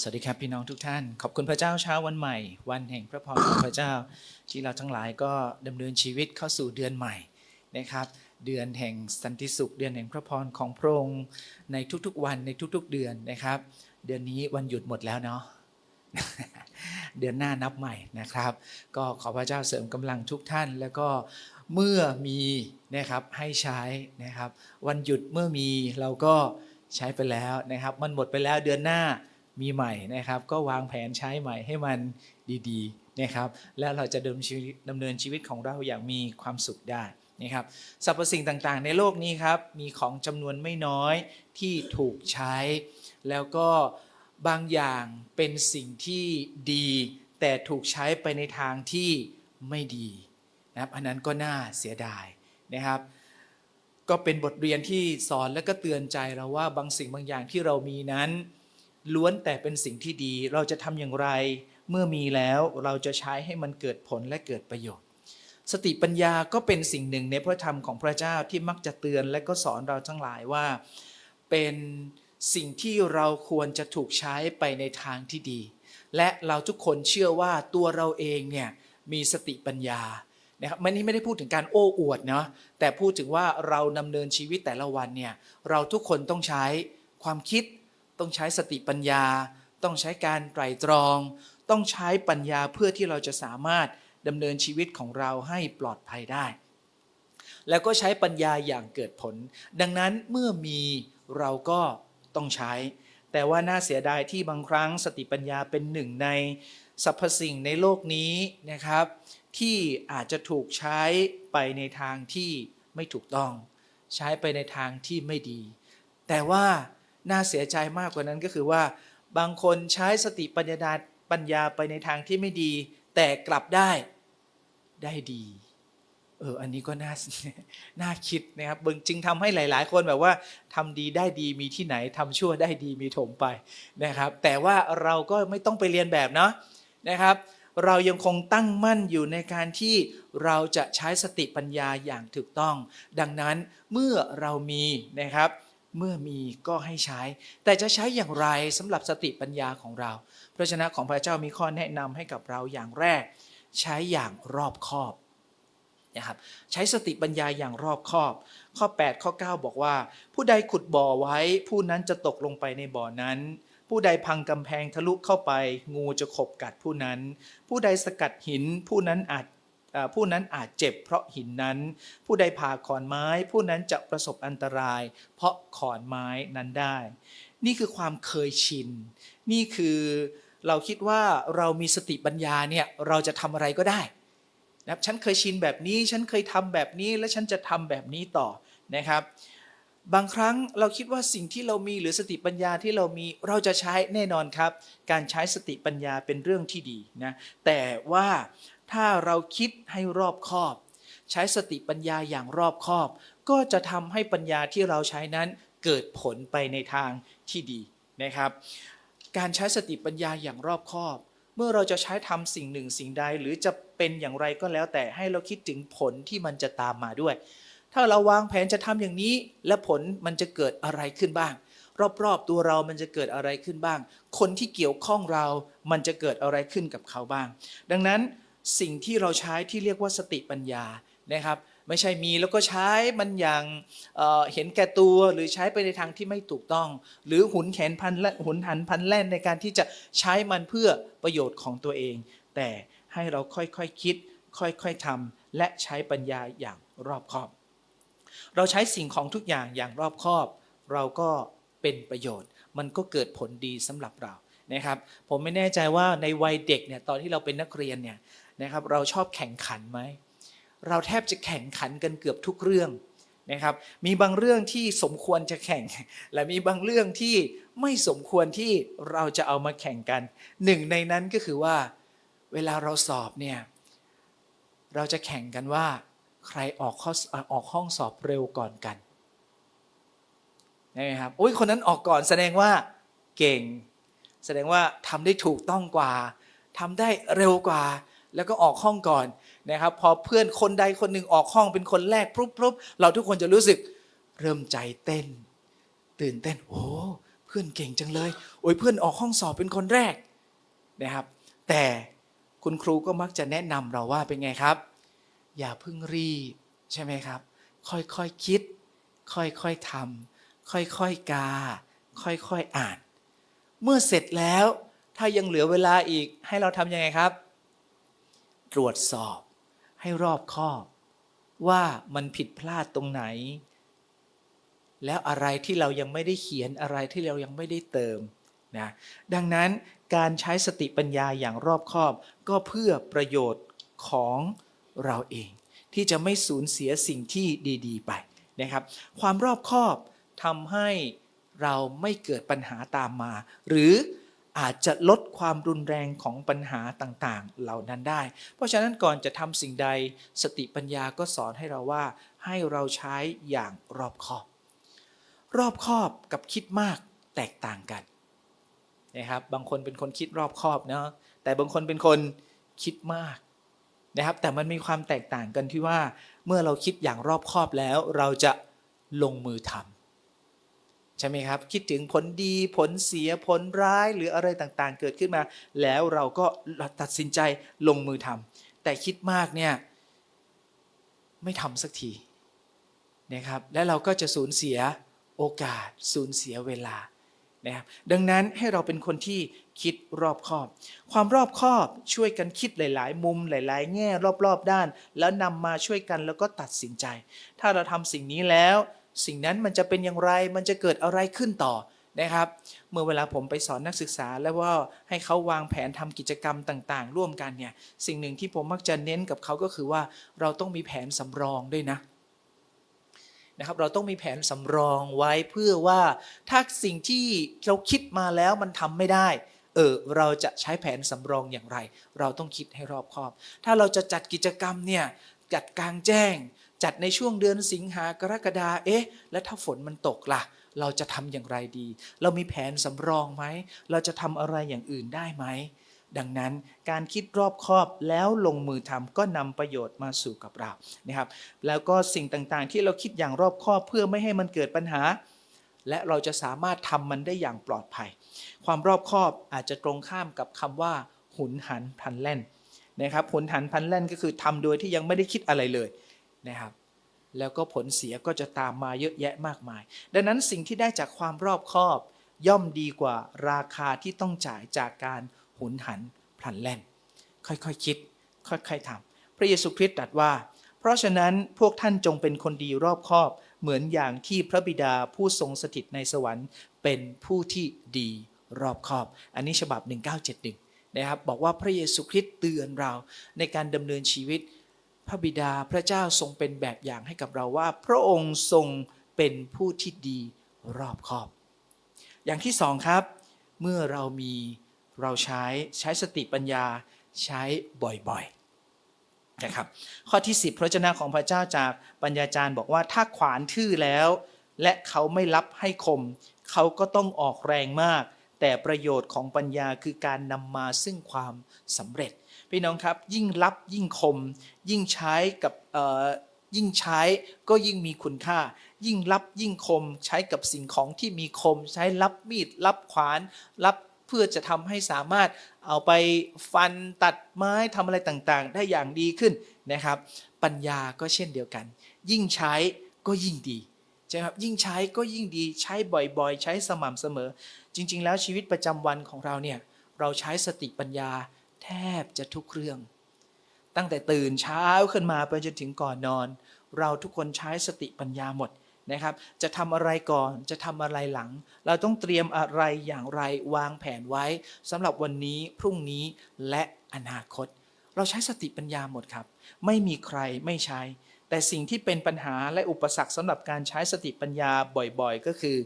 สวัสดีครับพี่น้องทุกท่าน ขอบคุณพระเจ้าเช้าวันใหม่ วันแห่งพระพรของพระเจ้า ที่เราทั้งหลายก็ดำเนินชีวิตเข้าสู่เดือนใหม่นะครับ เดือนแห่งสันติสุข เดือนแห่งพระพรของพระองค์ในทุกๆวันในทุกๆเดือนนะครับ เดือนนี้วันหยุดหมดแล้วเนาะเดือนหน้านับใหม่นะครับ ก็ขอพระเจ้าเสริมกำลังทุกท่าน แล้วก็เมื่อมีนะครับให้ใช้นะครับ วันหยุดเมื่อมีเราก็ใช้ไปแล้วนะครับ มันหมดไปแล้วเดือนหน้า มีใหม่นะครับ ก็วางแผนใช้ใหม่ให้มันดีๆนะครับ แล้วเราจะดำเนินชีวิตดำเนินชีวิตของเราอย่างมีความสุขได้นะครับสรรพสิ่งต่างๆ ในโลกนี้ครับมีของจำนวนไม่น้อยที่ถูกใช้ แล้วก็บางอย่างเป็นสิ่งที่ดี แต่ถูกใช้ไปในทางที่ไม่ดีนะครับอันนั้นก็น่าเสียดายนะครับ ก็เป็นบทเรียนที่สอนและก็เตือนใจเราว่าบางสิ่งบางอย่างที่เรามีนั้น ล้วนแต่เป็นสิ่งที่ดี เราจะทำอย่างไร เมื่อมีแล้วเราจะใช้ให้มันเกิดผลและเกิดประโยชน์ สติปัญญาก็เป็นสิ่งหนึ่งในพระธรรมของพระเจ้าที่มักจะเตือนและก็สอนเราทั้งหลายว่า เป็นสิ่งที่เราควรจะถูกใช้ไปในทางที่ดี และเราทุกคนเชื่อว่าตัวเราเองเนี่ยมีสติปัญญานะครับมันนี้ไม่ได้พูดถึงการโอ้อวดเนาะแต่พูดถึงว่าเราดำเนินชีวิตแต่ละวันเนี่ยเราทุกคนต้องใช้ความคิด ต้องใช้สติปัญญา ต้องใช้การไตรตรอง ต้องใช้ปัญญาเพื่อที่เราจะสามารถดำเนินชีวิตของเราให้ปลอดภัยได้ แล้วก็ใช้ปัญญาอย่างเกิดผล ดังนั้นเมื่อมีเราก็ต้องใช้ แต่ว่าน่าเสียดายที่บางครั้งสติปัญญาเป็นหนึ่งในสรรพสิ่งในโลกนี้นะครับ ที่อาจจะถูกใช้ไปในทางที่ไม่ถูกต้อง ใช้ไปในทางที่ไม่ดี แต่ว่า น่าเสียใจมากกว่านั้นก็คือว่า บางคนใช้สติปัญญาปัญญาไปในทางที่ไม่ดี แต่กลับได้ได้ดี เอออันนี้ก็น่าน่าคิดนะครับบึงจึงทำให้หลาย ๆ คนแบบว่าทำดีได้ดีมีที่ไหนทำชั่วได้ดีมีถมไปนะครับ แต่ว่าเราก็ไม่ต้องไปเรียนแบบเนาะนะครับเรายังคงตั้งมั่นอยู่ในการที่เราจะใช้สติปัญญาอย่างถูกต้อง ดังนั้นเมื่อเรามีนะครับ เมื่อมีก็ให้ใช้ แต่จะใช้อย่างไรสำหรับสติปัญญาของเรา พระชนะของพระเจ้ามีข้อแนะนำให้กับเราอย่างแรก ใช้อย่างรอบคอบนะครับใช้สติปัญญาอย่างรอบคอบ ข้อ 8 ข้อ 9 บอกว่า ผู้ใดขุดบ่อไว้ ผู้นั้นจะตกลงไปในบ่อนั้น ผู้ใดพังกำแพงทะลุเข้าไป งูจะขบกัดผู้นั้น ผู้ใดสกัดหิน ผู้นั้นอาจ ผู้นั้นอาจเจ็บเพราะหินนั้น ผู้ใดผ่าขอนไม้ ผู้นั้นจะประสบอันตราย เพราะขอนไม้นั้นได้ นี่คือความเคยชิน นี่คือเราคิดว่าเรามีสติปัญญาเนี่ยเราจะทำอะไรก็ได้นะครับฉันเคยชินแบบนี้ ฉันเคยทำแบบนี้และฉันจะทำแบบนี้ต่อนะครับ บางครั้งเราคิดว่าสิ่งที่เรามีหรือสติปัญญาที่เรามีเราจะใช้แน่นอนครับ การใช้สติปัญญาเป็นเรื่องที่ดีนะแต่ว่าถ้าเราคิดให้รอบคอบ ใช้สติปัญญาอย่างรอบคอบ ก็จะทำให้ปัญญาที่เราใช้นั้นเกิดผลไปในทางที่ดีนะครับ การใช้สติปัญญาอย่างรอบคอบ เมื่อเราจะใช้ทำสิ่งหนึ่งสิ่งใดหรือจะเป็นอย่างไรก็แล้วแต่ให้เราคิดถึงผลที่มันจะตามมาด้วย ถ้าเราวางแผนจะทำอย่างนี้ และผลมันจะเกิดอะไรขึ้นบ้าง รอบๆตัวเรามันจะเกิดอะไรขึ้นบ้าง คนที่เกี่ยวข้องเรามันจะเกิดอะไรขึ้นกับเขาบ้าง ดังนั้นสิ่งที่เราใช้ที่เรียกว่าสติปัญญานะครับ ไม่ใช่มีแล้วก็ใช้มันอย่างเเห็นแก่ตัวหรือใช้ไปในทางที่ไม่ถูกต้อง หรือหุนแขนพันและหุนหันพันแล่นในการที่จะใช้มันเพื่อประโยชน์ของตัวเอง แต่ให้เราค่อยๆคคิด ค่อยๆทำและใช้ปัญญาอย่างรอบคอบ เราใช้สิ่งของทุกอย่างอย่างรอบคอบ เราก็เป็นประโยชน์ มันก็เกิดผลดีสำหรับเรานะครับ ผมไม่แน่ใจว่าในวัยเด็กเนี่ยตอนที่เราเป็นนักเรียนเนี่ยนะครับ เราชอบแข่งขันไหมเราแทบจะแข่งขันกันเกือบทุกเรื่องนะครับ มีบางเรื่องที่สมควรจะแข่ง และมีบางเรื่องที่ไม่สมควรที่เราจะเอามาแข่งกัน หนึ่งในนั้นก็คือว่า เวลาเราสอบเนี่ย เราจะแข่งกันว่า ใครออกข้อออกห้องสอบเร็วก่อนกันได้ไหมครับอุ้ยคนนั้นออกก่อนแสดงว่าเก่ง แสดงว่าทำได้ถูกต้องกว่าทำได้เร็วกว่า แล้วก็ออกห้องก่อนนะครับ พอเพื่อนคนใดคนหนึ่งออกห้องเป็นคนแรกปุ๊บปุ๊บเราทุกคนจะรู้สึกเริ่มใจเต้น ตื่นเต้นโอ้เพื่อนพื่อนเก่งจังเลยโอ้ยเพื่อนออกห้องสอบเป็นคนแรกนะครับ แต่คุณครูก็มักจะแนะนำเราว่าเป็นไงครับ อย่าเพิ่งรีบ ใช่ไหมครับ ค่อยๆคคิด ค่อยๆทำค่อยๆกา ค่อยๆอ่าน เมื่อเสร็จแล้ว ถ้ายังเหลือเวลาอีกให้เราทำยังไงครับ ตรวจสอบ ให้รอบคอบ ว่ามันผิดพลาดตรงไหน แล้วอะไรที่เรายังไม่ได้เขียนอะไรที่เรายังไม่ได้เติมนะดังนั้นการใช้สติปัญญาอย่างรอบคอบ ก็เพื่อประโยชน์ของ เราเอง ที่จะไม่สูญเสียสิ่งที่ดีๆ ไปนะครับ ความรอบคอบทำให้เราไม่เกิดปัญหาตามมา หรืออาจจะลดความรุนแรงของปัญหาต่างๆ เหล่านั้นได้ เพราะฉะนั้นก่อนจะทำสิ่งใดสติปัญญาก็สอนให้เราว่า ให้เราใช้อย่างรอบคอบ รอบคอบกับคิดมากแตกต่างกันนะครับ บางคนเป็นคนคิดรอบคอบเนาะแต่บางคนเป็นคนคิดมาก นะครับแต่มันมีความแตกต่างกันที่ว่า เมื่อเราคิดอย่างรอบคอบแล้วเราจะลงมือทำใช่ไหมครับ คิดถึงผลดีผลเสียผลร้ายหรืออะไรต่างๆ เกิดขึ้นมา แล้วเราก็ตัดสินใจลงมือทำแต่คิดมากเนี่ยไม่ทำสักทีนะครับและเราก็จะสูญเสียโอกาสสูญเสียเวลา นะครับดังนั้นให้เราเป็นคนที่คิดรอบคอบ ความรอบคอบช่วยกันคิดหลาย ๆ มุมหลาย ๆ แง่รอบ ๆ ด้าน แล้วนำมาช่วยกันแล้วก็ตัดสินใจ ถ้าเราทำสิ่งนี้แล้ว สิ่งนั้นมันจะเป็นอย่างไรมันจะเกิดอะไรขึ้นต่อนะครับ เมื่อเวลาผมไปสอนนักศึกษาแล้วว่าให้เขาวางแผนทำกิจกรรมต่างๆ ร่วมกันเนี่ยสิ่งหนึ่งที่ผมมักจะเน้นกับเขาก็คือว่าเราต้องมีแผนสำรองด้วยนะ นะครับเราต้องมีแผนสำรองไว้เพื่อว่าถ้าสิ่งที่เราคิดมาแล้วมันทำไม่ได้เออเราจะใช้แผนสำรองอย่างไร เราต้องคิดให้รอบคอบ ถ้าเราจะจัดกิจกรรมเนี่ยจัดกลางแจ้ง จัดในช่วงเดือนสิงหากรกฎาเอ๊ะ แล้วถ้าฝนมันตกล่ะ เราจะทำอย่างไรดี เรามีแผนสำรองไหม เราจะทำอะไรอย่างอื่นได้ไหม ดังนั้นการคิดรอบคอบแล้วลงมือทำก็นำประโยชน์มาสู่กับเรานะครับ แล้วก็สิ่งต่างๆ ที่เราคิดอย่างรอบคอบเพื่อไม่ให้มันเกิดปัญหา และเราจะสามารถทำมันได้อย่างปลอดภัย ความรอบคอบอาจจะตรงข้ามกับคำว่า หุนหันพันแล่นนะครับหุนหันพันแล่นก็คือทำโดยที่ยังไม่ได้คิดอะไรเลยนะครับแล้วก็ผลเสียก็จะตามมาเยอะแยะมากมาย ดังนั้นสิ่งที่ได้จากความรอบคอบ ย่อมดีกว่าราคาที่ต้องจ่ายจากการ หุนหันพลันแล่น ค่อยๆคคิด ค่อยๆทำพระเยซูคริสต์ตรัสว่า เพราะฉะนั้นพวกท่านจงเป็นคนดีรอบคอบเหมือนอย่างที่พระบิดาผู้ทรงสถิตในสวรรค์ เป็นผู้ที่ดีรอบคอบ อันนี้ฉบับ 1971นะครับบอกว่าพระเยซูคริสต์เตือนเราในการดำเนินชีวิต พระบิดาพระเจ้าทรงเป็นแบบอย่างให้กับเราว่า พระองค์ทรงเป็นผู้ที่ดีรอบคอบ อย่างที่สองครับ เมื่อเรามี เราใช้ใช้สติปัญญาใช้บ่อยๆนะครับข้อที่ 10 พระเจ้าของพระเจ้าจากปัญญาจารย์บอกว่าถ้าขวานทื่อแล้ว และเขาไม่รับให้คม เขาก็ต้องออกแรงมาก แต่ประโยชน์ของปัญญาคือการนำมาซึ่งความสำเร็จ พี่น้องครับยิ่งรับยิ่งคม ยิ่งใช้กับยิ่งใช้ก็ยิ่งมีคุณค่า ยิ่งรับยิ่งคมใช้กับสิ่งของที่มีคม ใช้รับมีดรับขวาน รับ เพื่อจะทำให้สามารถเอาไปฟันตัดไม้ทำอะไรต่างๆ ได้อย่างดีขึ้นนะครับ ปัญญาก็เช่นเดียวกัน ยิ่งใช้ก็ยิ่งดีใช่ครับยิ่งใช้ก็ยิ่งดีใช้บ่อยๆ ใช้สม่ำเสมอ จริง ๆ แล้วชีวิตประจำวันของเราเนี่ยเราใช้สติปัญญาแทบจะทุกเรื่อง ตั้งแต่ตื่นเช้าขึ้นมาไปจนถึงก่อนนอน เราทุกคนใช้สติปัญญาหมด นะครับ จะทำอะไรก่อนจะทำอะไรหลัง เราต้องเตรียมอะไรอย่างไรวางแผนไว้สำหรับวันนี้พรุ่งนี้และอนาคต เราใช้สติปัญญาหมดครับ ไม่มีใครไม่ใช้ แต่สิ่งที่เป็นปัญหาและอุปสรรคสำหรับการใช้สติปัญญาบ่อยๆ ก็คือ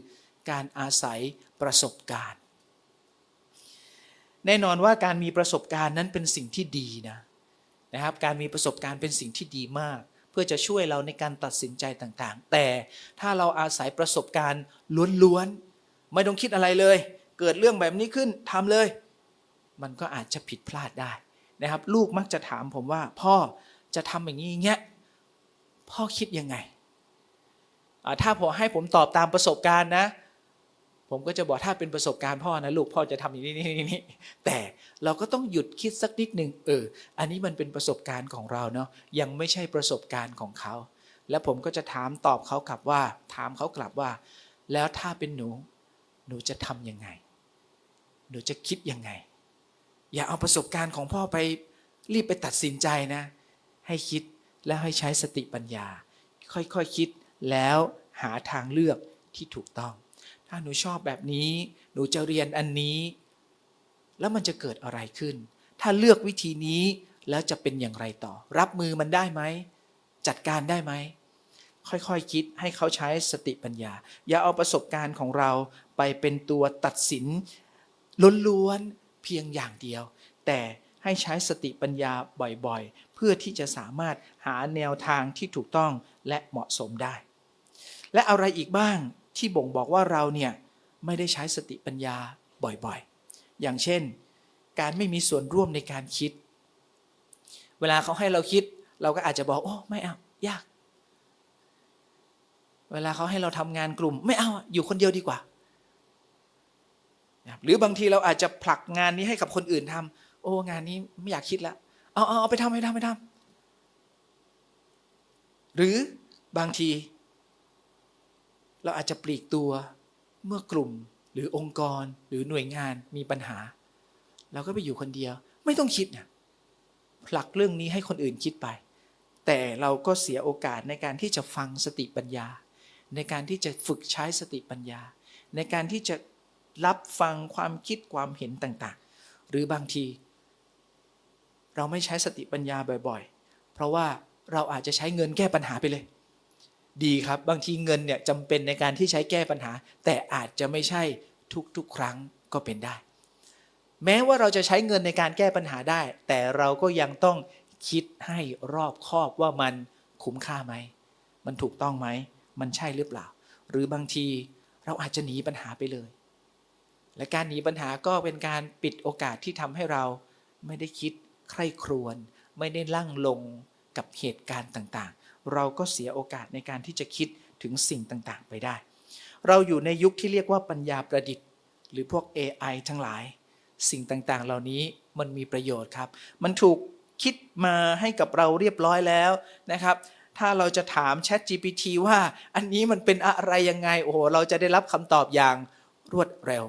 การอาศัยประสบการณ์ แน่นอนว่าการมีประสบการณ์นั้นเป็นสิ่งที่ดีนะนะครับการมีประสบการณ์เป็นสิ่งที่ดีมาก เพื่อจะช่วยเราในการตัดสินใจต่างๆ แต่ถ้าเราอาศัยประสบการณ์ล้วนๆไม่ต้องคิดอะไรเลย เกิดเรื่องแบบนี้ขึ้นทำเลย มันก็อาจจะผิดพลาดได้นะครับ ลูกมักจะถามผมว่า พ่อจะทำอย่างนี้เงี้ยพ่อคิดยังไงถ้าผมให้ผมตอบตามประสบการณ์นะ ผมก็จะบอกถ้าเป็นประสบการณ์พ่อนะลูกพ่อจะทำอย่างนี้นี่นี่แต่เราก็ต้องหยุดคิดสักนิดหนึ่งเออ อันนี้มันเป็นประสบการณ์ของเราเนาะยังไม่ใช่ประสบการณ์ของเขา แล้วผมก็จะถามตอบเขากลับว่า ถามเขากลับว่า แล้วถ้าเป็นหนู หนูจะทำยังไง หนูจะคิดยังไง อย่าเอาประสบการณ์ของพ่อไปรีบไปตัดสินใจนะ ให้คิดแล้วให้ใช้สติปัญญา ค่อยๆคคิดแล้วหาทางเลือกที่ถูกต้อง ถ้าหนูชอบแบบนี้ หนูจะเรียนอันนี้ แล้วมันจะเกิดอะไรขึ้น ถ้าเลือกวิธีนี้แล้วจะเป็นอย่างไรต่อ รับมือมันได้ไหม จัดการได้ไหม ค่อยๆคคิดให้เขาใช้สติปัญญา อย่าเอาประสบการณ์ของเราไปเป็นตัวตัดสินล้วนๆเพียงอย่างเดียว แต่ให้ใช้สติปัญญาบ่อยๆ เพื่อที่จะสามารถหาแนวทางที่ถูกต้องและเหมาะสมได้ และอะไรอีกบ้าง ที่บ่งบอกว่าเราเนี่ยไม่ได้ใช้สติปัญญาบ่อยๆ อย่างเช่น การไม่มีส่วนร่วมในการคิด เวลาเขาให้เราคิด เราก็อาจจะบอกโอ้ไม่เอายาก เวลาเขาให้เราทำงานกลุ่ม ไม่เอาอยู่คนเดียวดีกว่า หรือบางทีเราอาจจะผลักงานนี้ให้กับคนอื่นทำโอ้งานนี้ไม่อยากคิดแล้วเอาเอาเอาไปทำไปทำไปทำหรือบางที เราอาจจะปลีกตัวเมื่อกลุ่มหรือองค์กรหรือหน่วยงานมีปัญหา เราก็ไปอยู่คนเดียว ไม่ต้องคิดนะผลักเรื่องนี้ให้คนอื่นคิดไป แต่เราก็เสียโอกาสในการที่จะฟังสติปัญญา ในการที่จะฝึกใช้สติปัญญา ในการที่จะรับฟังความคิดความเห็นต่างๆ หรือบางที เราไม่ใช้สติปัญญาบ่อย ๆ เพราะว่าเราอาจจะใช้เงินแก้ปัญหาไปเลย ดีครับ บางทีเงินเนี่ยจำเป็นในการที่ใช้แก้ปัญหา แต่อาจจะไม่ใช่ทุกๆ ครั้งก็เป็นได้ แม้ว่าเราจะใช้เงินในการแก้ปัญหาได้ แต่เราก็ยังต้องคิดให้รอบคอบว่ามันคุ้มค่าไหม มันถูกต้องไหม มันใช่หรือเปล่า หรือบางทีเราอาจจะหนีปัญหาไปเลย และการหนีปัญหาก็เป็นการปิดโอกาสที่ทำให้เราไม่ได้คิดใคร่ครวญไม่ได้ลั่งลงกับเหตุการณ์ต่างๆ เราก็เสียโอกาสในการที่จะคิดถึงสิ่งต่างๆ ไปได้ เราอยู่ในยุคที่เรียกว่าปัญญาประดิษฐ์ หรือพวก AI ทั้งหลาย สิ่งต่างๆ เหล่านี้มันมีประโยชน์ครับ มันถูกคิดมาให้กับเราเรียบร้อยแล้วนะครับ ถ้าเราจะถาม Chat GPT ว่าอันนี้มันเป็นอะไรยังไง โอ้โห เราจะได้รับคำตอบอย่างรวดเร็ว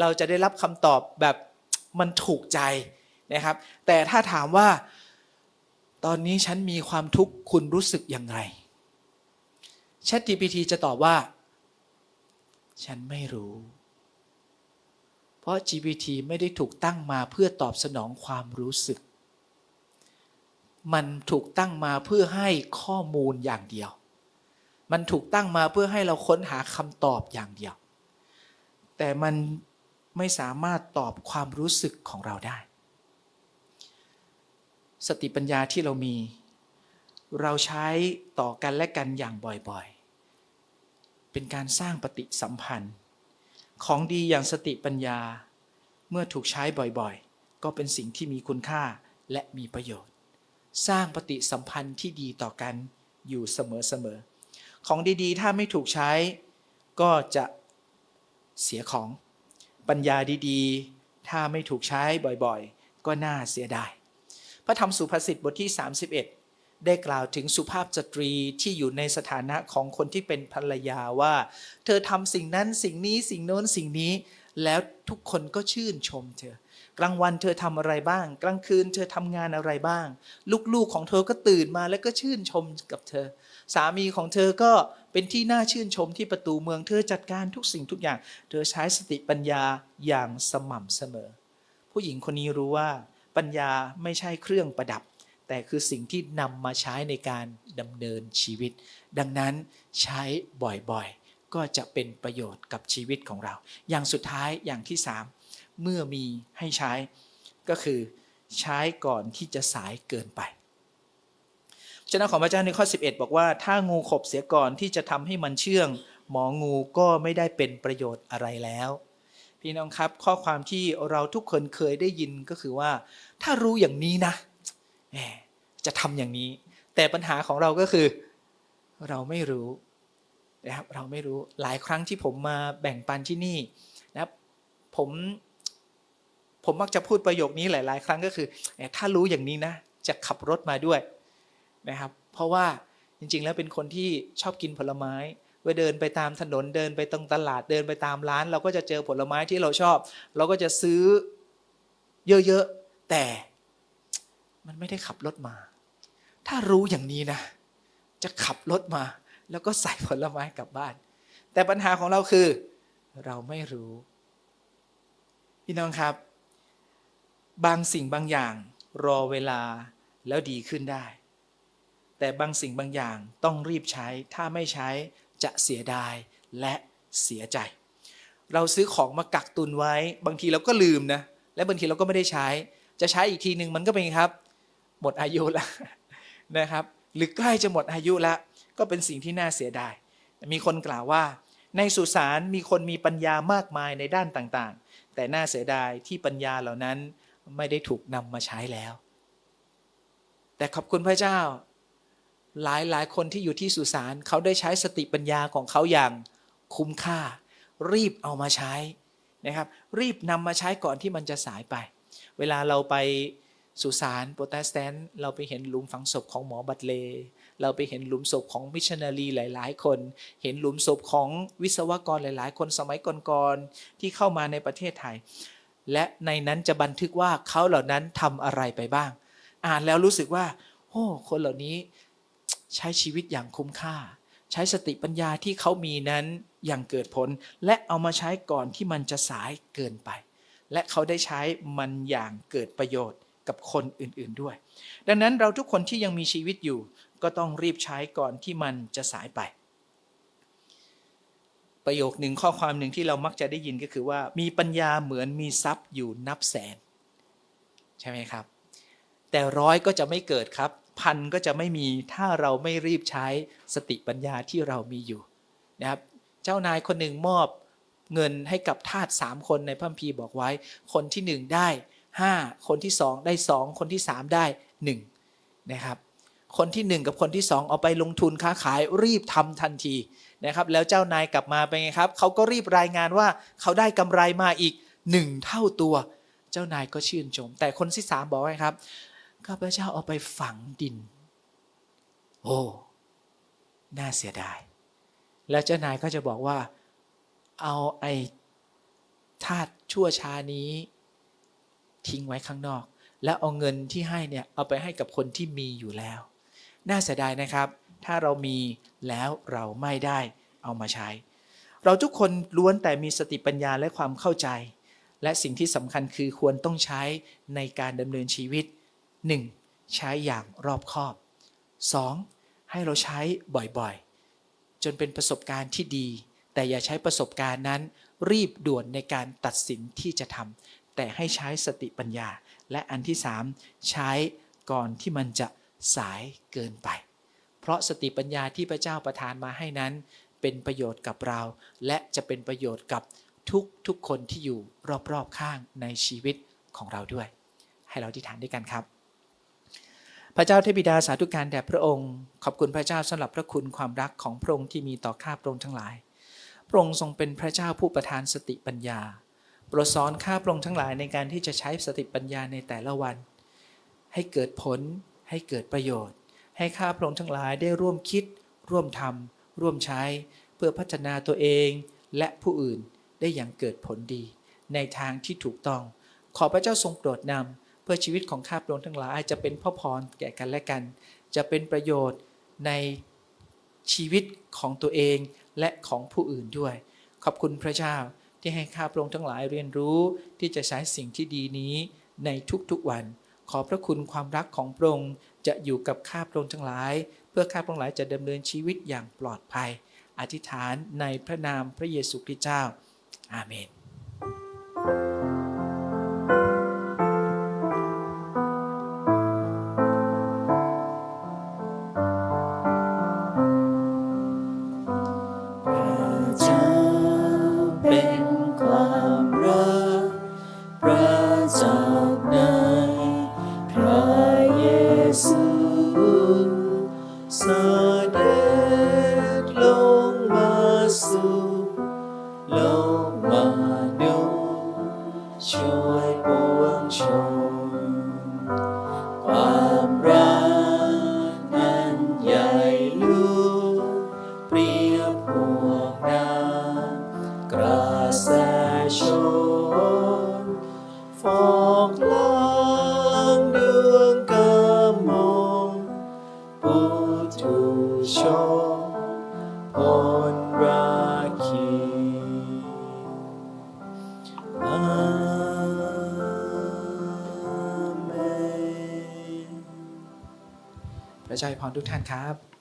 เราจะได้รับคำตอบแบบมันถูกใจนะครับ แต่ถ้าถามว่า ตอนนี้ฉันมีความทุกข์คุณรู้สึกอย่างไร Chat GPT จะตอบว่า ฉันไม่รู้ เพราะ GPT ไม่ได้ถูกตั้งมาเพื่อตอบสนองความรู้สึก มันถูกตั้งมาเพื่อให้ข้อมูลอย่างเดียว มันถูกตั้งมาเพื่อให้เราค้นหาคำตอบอย่างเดียว แต่มันไม่สามารถตอบความรู้สึกของเราได้ สติปัญญาที่เรามี เราใช้ต่อกันและกันอย่างบ่อยๆ เป็นการสร้างปฏิสัมพันธ์ ของดีอย่างสติปัญญา เมื่อถูกใช้บ่อยๆ ก็เป็นสิ่งที่มีคุณค่าและมีประโยชน์ สร้างปฏิสัมพันธ์ที่ดีต่อกันอยู่เสมอๆ ของดีๆ ถ้าไม่ถูกใช้ ก็จะเสียของปัญญาดีๆ ถ้าไม่ถูกใช้บ่อยๆ ก็น่าเสียดาย พระธรรมสุภาษิตบทที่ 31 ได้กล่าวถึงสุภาพสตรีที่อยู่ในสถานะของคนที่เป็นภรรยาว่า เธอทำสิ่งนั้นสิ่งนี้สิ่งโน้นสิ่งนี้ แล้วทุกคนก็ชื่นชมเธอกลางวันเธอทำอะไรบ้าง กลางคืนเธอทำงานอะไรบ้าง ลูกๆของเธอก็ตื่นมาแล้วก็ชื่นชมกับเธอ สามีของเธอก็เป็นที่น่าชื่นชมที่ประตูเมือง เธอจัดการทุกสิ่งทุกอย่าง เธอใช้สติปัญญาอย่างสม่ำเสมอ ผู้หญิงคนนี้รู้ว่า ปัญญาไม่ใช่เครื่องประดับ แต่คือสิ่งที่นำมาใช้ในการดำเนินชีวิต ดังนั้นใช้บ่อยๆ ก็จะเป็นประโยชน์กับชีวิตของเรา อย่างสุดท้ายอย่างที่สามเมื่อมีให้ใช้ก็คือใช้ก่อนที่จะสายเกินไปชนะของพระเจ้าในข้อ 11 บอกว่า ถ้างูขบเสียก่อนที่จะทำให้มันเชื่อง หมองูก็ไม่ได้เป็นประโยชน์อะไรแล้ว พี่น้องครับ ข้อความที่เราทุกคนเคยได้ยินก็คือว่า ถ้ารู้อย่างนี้นะจะทำอย่างนี้ แต่ปัญหาของเราก็คือ เราไม่รู้นะครับเราไม่รู้หลายครั้งที่ผมมาแบ่งปันที่นี่นะครับผมผมมักจะพูดประโยคนี้หลาย ๆ ครั้งก็คือถ้ารู้อย่างนี้นะ จะขับรถมาด้วยนะครับ เพราะว่าจริง ๆ แล้วเป็นคนที่ชอบกินผลไม้ เวเดินไปตามถนนเดินไปตรงตลาดเดินไปตามร้าน เราก็จะเจอผลไม้ที่เราชอบ เราก็จะซื้อเยอะๆแต่มันไม่ได้ขับรถมา ถ้ารู้อย่างนี้นะ จะขับรถมา แล้วก็ใส่ผลไม้กลับบ้าน แต่ปัญหาของเราคือ เราไม่รู้ พี่น้องครับ บางสิ่งบางอย่างรอเวลาแล้วดีขึ้นได้ แต่บางสิ่งบางอย่างต้องรีบใช้ ถ้าไม่ใช้ จะเสียดายและเสียใจ เราซื้อของมากักตุนไว้ บางทีเราก็ลืมนะ และบางทีเราก็ไม่ได้ใช้ จะใช้อีกทีหนึ่งมันก็เป็นครับ หมดอายุแล้วนะครับ หรือใกล้จะหมดอายุแล้วก็เป็นสิ่งที่น่าเสียดาย มีคนกล่าวว่า ในสุสานมีคนมีปัญญามากมายในด้านต่างๆ แต่น่าเสียดายที่ปัญญาเหล่านั้นไม่ได้ถูกนำมาใช้แล้ว แต่ขอบคุณพระเจ้า หลายหลายคนที่อยู่ที่สุสานเขาได้ใช้สติปัญญาของเขาอย่างคุ้มค่า รีบเอามาใช้นะครับ รีบนำมาใช้ก่อนที่มันจะสายไป เวลาเราไปสุสานโปรเตสแตนต์เราไปเห็นหลุมฝังศพของหมอบัตเล เราไปเห็นหลุมศพของมิชชันนารีหลาย ๆ คน เห็นหลุมศพของวิศวกรหลาย ๆ คนสมัยก่อนๆที่เข้ามาในประเทศไทย และในนั้นจะบันทึกว่าเขาเหล่านั้นทำอะไรไปบ้าง อ่านแล้วรู้สึกว่าโอ้คนเหล่านี้ ใช้ชีวิตอย่างคุ้มค่า ใช้สติปัญญาที่เขามีนั้นอย่างเกิดผล และเอามาใช้ก่อนที่มันจะสายเกินไป และเขาได้ใช้มันอย่างเกิดประโยชน์กับคนอื่นๆด้วย ดังนั้นเราทุกคนที่ยังมีชีวิตอยู่ ก็ต้องรีบใช้ก่อนที่มันจะสายไป ประโยคหนึ่งข้อความหนึ่งที่เรามักจะได้ยินก็คือว่า มีปัญญาเหมือนมีทรัพย์อยู่นับแสน ใช่ไหมครับ แต่ร้อยก็จะไม่เกิดครับ พันก็จะไม่มีถ้าเราไม่รีบใช้สติปัญญาที่เรามีอยู่นะครับเจ้านายคนหนึ่งมอบเงินให้กับทาสสามคนในพระคัมภีบอกไว้ คนที่หนึ่งได้ห้าคนที่สองได้สองคนที่สามได้หนึ่งนะครับคนที่หนึ่งกับคนที่สองเอาไปลงทุนค้าขายรีบทำทันทีนะครับแล้วเจ้านายกลับมาเป็นไงครับเขาก็รีบรายงานว่าเขาได้กำไรมาอีกหนึ่งเท่าตัว เจ้านายก็ชื่นชม แต่คนที่สามบอกไว้ครับ ข้าพเจ้าเอาไปฝังดิน โอ้ น่าเสียดาย แล้วเจ้านายก็จะบอกว่า เอาไอ้ธาตุชั่วช้านี้ ทิ้งไว้ข้างนอก แล้วเอาเงินที่ให้เนี่ย เอาไปให้กับคนที่มีอยู่แล้ว น่าเสียดายนะครับ ถ้าเรามีแล้วเราไม่ได้เอามาใช้ เราทุกคนล้วนแต่มีสติปัญญาและความเข้าใจ และสิ่งที่สำคัญคือควรต้องใช้ในการดำเนินชีวิต 1. ใช้อย่างรอบคอบ 2. ให้เราใช้บ่อยๆ จนเป็นประสบการณ์ที่ดี แต่อย่าใช้ประสบการณ์นั้น รีบด่วนในการตัดสินที่จะทำแต่ให้ใช้สติปัญญา และอันที่ 3 ใช้ก่อนที่มันจะสายเกินไป เพราะสติปัญญาที่พระเจ้าประทานมาให้นั้น เป็นประโยชน์กับเรา และจะเป็นประโยชน์กับทุกทุกๆคนที่อยู่รอบๆข้างในชีวิตของเราด้วย ให้เราอธิษฐานด้วยกันครับ พระเจ้าเทพบิดาสาธุการแด่พระองค์ ขอบคุณพระเจ้าสำหรับพระคุณความรักของพระองค์ที่มีต่อข้าพระองค์ทั้งหลาย พระองค์ทรงเป็นพระเจ้าผู้ประทานสติปัญญาโปรดสอนข้าพระองค์ทั้งหลายในการที่จะใช้สติปัญญาในแต่ละวัน ให้เกิดผล ให้เกิดประโยชน์ ให้ข้าพระองค์ทั้งหลายได้ร่วมคิด ร่วมทำร่วมใช้เพื่อพัฒนาตัวเองและผู้อื่นได้อย่างเกิดผลดี ในทางที่ถูกต้อง ขอพระเจ้าทรงโปรดนำ เพื่อชีวิตของข้าพระองค์ทั้งหลายจะเป็นพ่อพรแก่กันและกัน จะเป็นประโยชน์ในชีวิตของตัวเองและของผู้อื่นด้วย ขอบคุณพระเจ้าที่ให้ข้าพระองค์ทั้งหลายเรียนรู้ที่จะใช้สิ่งที่ดีนี้ในทุกๆวัน ขอพระคุณความรักของพระองค์จะอยู่กับข้าพระองค์ทั้งหลาย เพื่อข้าพระองค์ทั้งหลายจะดำเนินชีวิตอย่างปลอดภัย อธิษฐานในพระนามพระเยซูคริสต์เจ้า อาเมน ระเจ้าให้พรทุกท่านครับ